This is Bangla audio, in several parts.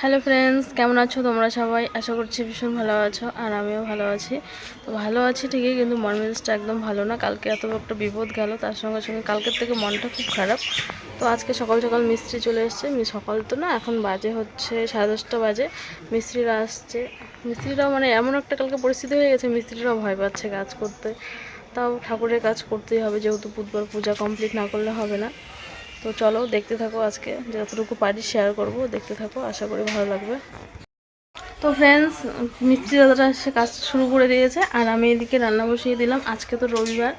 হ্যালো ফ্রেন্ডস, কেমন আছো তোমরা সবাই? আশা করছি ভীষণ ভালো আছো আর আমিও ভালো আছি। তো ভালো আছি ঠিকই, কিন্তু মন মেজাজটা একদম ভালো না। কালকে এত একটা বিপদ গেল, তার সঙ্গে সঙ্গে কালকের থেকে মনটা খুব খারাপ। তো আজকে সকাল সকাল মিস্ত্রি চলে এসছে। সকাল তো না, এখন বাজে হচ্ছে সাড়ে দশটা বাজে। মিস্ত্রিরা আসছে। মিস্ত্রিরাও মানে এমন একটা কালকে পরিস্থিতি হয়ে গেছে, মিস্ত্রিরাও ভয় পাচ্ছে কাজ করতে। তাও ঠাকুরের কাজ করতেই হবে, যেহেতু বুধবার পূজা কমপ্লিট না করলে হবে না। তো চলো দেখতে থাকো আজকে, যতটুকু পারি শেয়ার করব, দেখতে থাকো, আশা করি ভালো লাগবে। তো ফ্রেন্ডস মিস্ত্রি দাদারা এসে কাজ শুরু করে দিয়েছে, আর আমি এদিকে রান্না বসিয়ে দিলাম। আজকে তো রবিবার,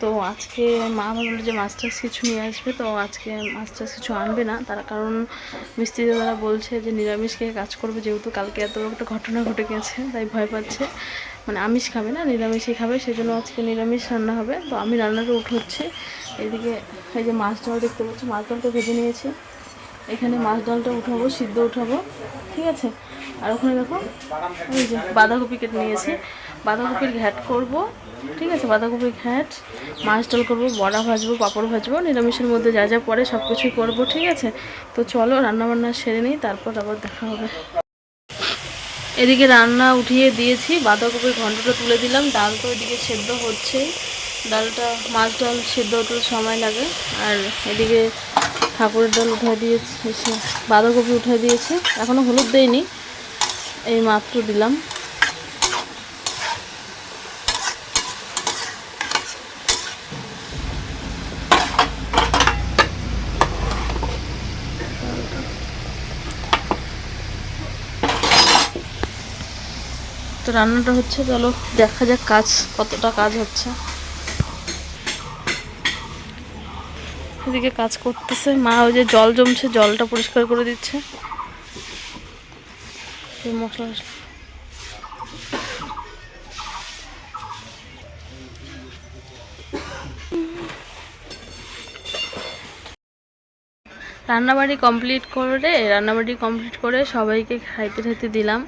তো আজকে মা ভাবলো যে মাছ কিছু নিয়ে আসবে, তো আজকে মাছ কিছু আনবে না। তার কারণ মিস্ত্রি দাদারা বলছে যে নিরামিষ খেয়ে কাজ করবে, যেহেতু কালকে এত একটা ঘটনা ঘটে গেছে, তাই ভয় পাচ্ছে। মানে আমিষ খাবে না, নিরামিষই খাবে, সেজন্য আজকে নিরামিষ রান্না হবে। তো আমি রান্নাটা উঠোচ্ছি। এদিকে এই যে মাছ ডাল দেখতে পাচ্ছি, মাছ ডালটা ভেজে নিয়েছি। এখানে মাছ ডালটা উঠাবো, সিদ্ধ উঠাবো, ঠিক আছে? আর ওখানে দেখো ওই যে বাঁধাকপি কেটে নিয়েছি। বাঁধাকপির ঘ্যাট করব, ঠিক আছে? বাঁধাকপির ঘ্যাট, মাছ ডাল করব, বড়া ভাজবো, পাঁপড় ভাজবো, নিরামিষের মধ্যে যা যা পড়ে সব কিছুই করব, ঠিক আছে? তো চলো, রান্নাবান্না সেরে নিই, তারপর আবার দেখা হবে। এদিকে রান্না উঠিয়ে দিয়েছি, বাঁধাকপির ঘন্টটা তুলে দিলাম, ডাল তো এদিকে সেদ্ধ হচ্ছে। ডালটা, মাছ ডাল সেদ্ধ হতে সময় লাগে। আর এদিকে ঠাকুরের ডাল উঠে দিয়েছে বাঁধাকপি উঠে দিয়েছে। এখনও হলুদ দেয়নি এই মাত্র দিলাম। তো রান্নাটা হচ্ছে, চলো দেখা যাক কাজ, কতটা কাজ হচ্ছে। এদিকে কাজ করতেছে। মা ওই যে জল জমছে, জলটা পরিষ্কার করে দিচ্ছে। মশলা রান্নাবাড়ি কমপ্লিট করে, রান্নাবাড়ি কমপ্লিট করে সবাইকে খাইতে খাইতে দিলাম।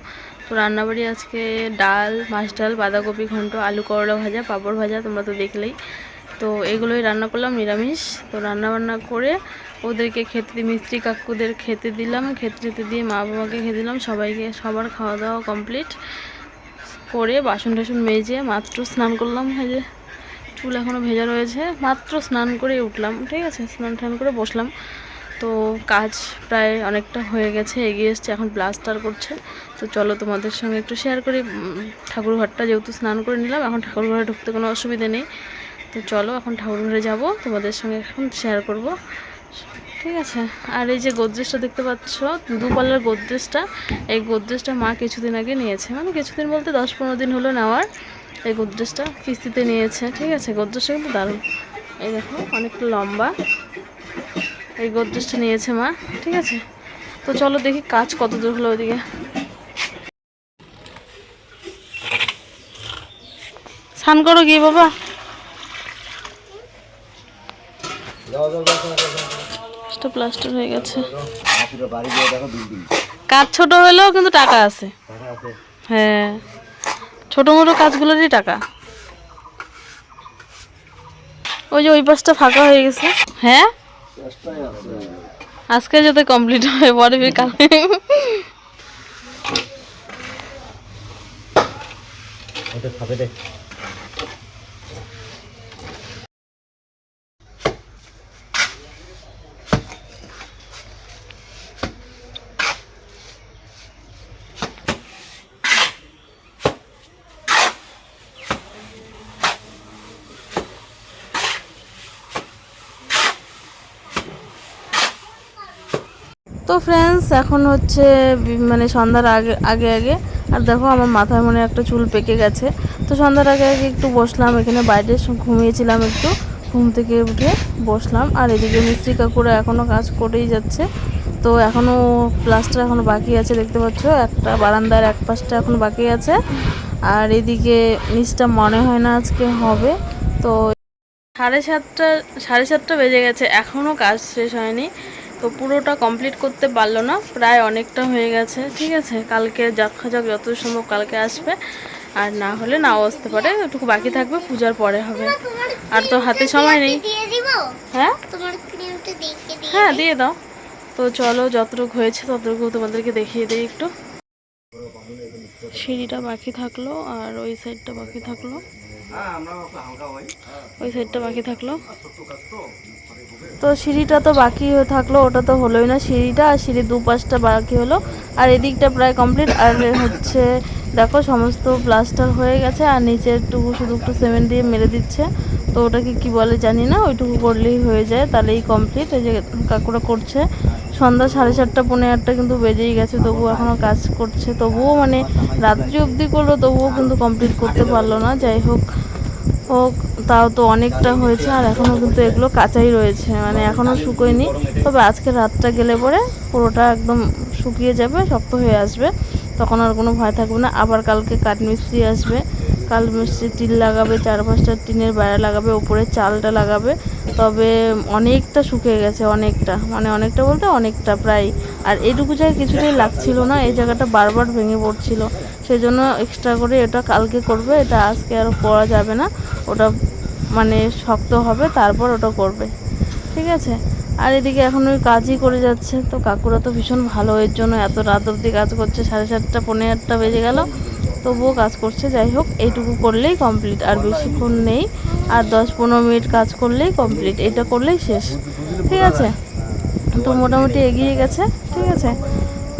তো রান্নাবাড়ি আজকে ডাল, মাছ ডাল, বাঁধাকপি ঘন্ট, আলু করলা ভাজা, পাঁপড় ভাজা, তোমরা তো দেখলেই। তো এগুলোই রান্না করলাম, নিরামিষ। তো রান্না বান্না করে ওদেরকে খেতে, মিস্ত্রি কাকুদের খেতে দিলাম। খেতে খেতে দিয়ে মা বাবাকে খেতে দিলাম। সবাইকে, সবার খাওয়া দাওয়া কমপ্লিট। করে বাসন টাসন মেজে মাত্র স্নান করলাম। ভেজে চুল এখনও ভেজা রয়েছে। মাত্র স্নান করে উঠলাম। ঠিক আছে? স্নান টান করে বসলাম। তো কাজ প্রায় অনেকটা হয়ে গেছে এগিয়ে এসছে এখন প্লাস্টার করছে। তো চলো তোমাদের সঙ্গে একটু শেয়ার করি উম, ঠাকুর ঘরটা যেহেতু স্নান করে নিলাম এখন ঠাকুর ঘরে ঢুকতে কোনো অসুবিধে নেই। তো চলো এখন ঠাকুর ঘরে যাব তোমাদের সঙ্গে এখন শেয়ার করব। ঠিক আছে আর এই যে গোদরেজটা দেখতে পাচ্ছ দুপাল্লার গোদরেজটা এই গোদরেজটা মা কিছুদিন আগে নিয়েছে। মানে কিছুদিন বলতে দশ পনেরো দিন হলো নেওয়ার এই গোদরেজটা কিস্তিতে নিয়েছে। ঠিক আছে গোদরেজটা কিন্তু দারুণ। এই দেখো অনেকটা লম্বা। এই গোদরেজটা নিয়েছে মা, ঠিক আছে? তো চলো দেখি কাজ কত দূর হলো ওইদিকে। স্নান করো গিয়ে বাবা। প্লাস্টার হয়ে গেছে। কাজ ছোট হলেও কিন্তু টাকা আছে। হ্যাঁ। ছোট মোটো কাজগুলোরই টাকা। ওই যে ওই পাশটা ফাঁকা হয়ে গেছে। হ্যাঁ? আজকে যাতে কমপ্লিট হয় পরে খাবে কালকে তো ফ্রেন্ডস এখন হচ্ছে মানে সন্ধ্যার আগে আগে আগে। আর দেখো আমার মাথায় মনে একটা চুল পেকে গেছে। তো সন্ধ্যার আগে আগে একটু বসলাম, এখানে বাইরে ঘুমিয়েছিলাম একটু। ঘুম থেকে উঠে বসলাম। আর এদিকে মিস্ত্রি কাকুরা এখনও কাজ করেই যাচ্ছে। তো এখনও প্লাস্টার এখনও বাকি আছে, দেখতে পাচ্ছ? একটা বারান্দার এক পাশটা এখন বাকি আছে। আর এদিকে নিচটা মনে হয় না আজকে হবে। তো সাড়ে সাতটা সাড়ে সাতটা বেজে গেছে। এখনও কাজ শেষ হয়নি। তো পুরোটা কমপ্লিট করতে পারল না প্রায় অনেকটা হয়ে গেছে। ঠিক আছে কালকে দেখা যাক যত সম্ভব কালকে আসবে আর না হলে নাও আসতে পারে একটু বাকি থাকবে পূজার পরে হবে। আর তো হাতে সময় নেই। হ্যাঁ? হ্যাঁ দিয়ে দাও। তো তো চলো যতটুকু হয়েছে ততটুকু তোমাদেরকে দেখিয়ে দিই একটু। সিঁড়িটা বাকি থাকল আর ওই সাইডটা বাকি থাকল। ওই সাইডটা বাকি থাকল। তো সিঁড়িটা তো বাকি থাকল, ওটা তো হলোই না সিঁড়িটা, আর সিঁড়ির দু পাশটা বাকি হলো। আর এদিকটা প্রায় কমপ্লিট আর হচ্ছে, দেখো সমস্ত প্লাস্টার হয়ে গেছে, আর নিচেরটুকু শুধু একটু সিমেন্ট দিয়ে মেরে দিচ্ছে। তো ওটাকে কি বলে জানি না, ওইটুকু করলেই হয়ে যায়, তাহলেই কমপ্লিট এই যে কাকুরা করছে, সন্ধ্যা সাড়ে চারটা পনেরো আটটা কিন্তু বেজেই গেছে, তবুও এখনও কাজ করছে। তবুও মানে রাত্রি অবধি করল, তবুও কিন্তু কমপ্লিট করতে পারল না। যাই হোক হোক তাও তো অনেকটা হয়েছে, আর এখনও কিন্তু এগুলো কাঁচাই রয়েছে মানে এখনও শুকোয়নি। তবে আজকে রাতটা গেলে পরে পুরোটা একদম শুকিয়ে যাবে, শক্ত হয়ে আসবে। তখন আর কোনো ভয় থাকবে না। আবার কালকে কাঠমিস্ত্রি আসবে। কাল মিস্ত্রি টিন লাগাবে চার পাঁচটা টিনের বেড়া লাগাবে উপরে চালটা লাগাবে। তবে অনেকটা শুকিয়ে গেছে, অনেকটা। মানে অনেকটা বলতে অনেকটা, প্রায় আর এইটুকু জায়গায় কিছুতেই লাগছিল না, এই জায়গাটা বারবার ভেঙে পড়ছিল। সেই জন্য এক্সট্রা করে এটা কালকে করবে, এটা আজকে আর করা যাবে না। ওটা মানে শক্ত হবে, তারপর ওটা করবে। ঠিক আছে? আর এদিকে এখন ওই কাজই করে যাচ্ছে, তো কাকুরা তো ভীষণ ভালো, এর জন্য এত রাত অবধি কাজ করছে, সাড়ে সাতটা পনেরো আটটা বেজে গেল। তবুও কাজ করছে, যাই হোক, এইটুকু করলেই কমপ্লিট আর বেশিক্ষণ নেই। আর দশ পনেরো মিনিট কাজ করলেই কমপ্লিট এটা করলেই শেষ। ঠিক আছে? তো মোটামুটি এগিয়ে গেছে, ঠিক আছে?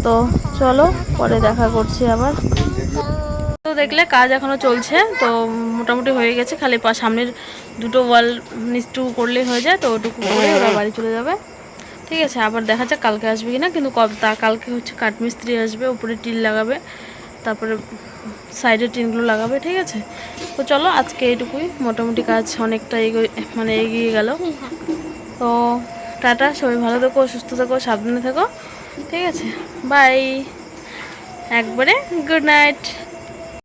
তো চলো, পরে দেখা করছি আবার। তো দেখলে কাজ এখনও চলছে, তো মোটামুটি হয়ে গেছে, খালি সামনের দুটো ওয়াল নিচটুকু করলেই হয়ে যায়, তো ওটুকু করে ওরা বাড়ি চলে যাবে। ঠিক আছে, আবার দেখা যাক কালকে আসবে কি না কিন্তু তা কালকে হচ্ছে কাঠমিস্ত্রি আসবে, উপরে টিন লাগাবে, তারপরে সাইডে টিনগুলো লাগাবে, ঠিক আছে? তো চলো, আজকে এইটুকুই, মোটামুটি কাজ অনেকটা এগোয় মানে এগিয়ে গেল। তো টাটা সবাই ভালো থেকো সুস্থ থেকো সাবধানে থেকো। ঠিক আছে বাই একবারে গুড নাইট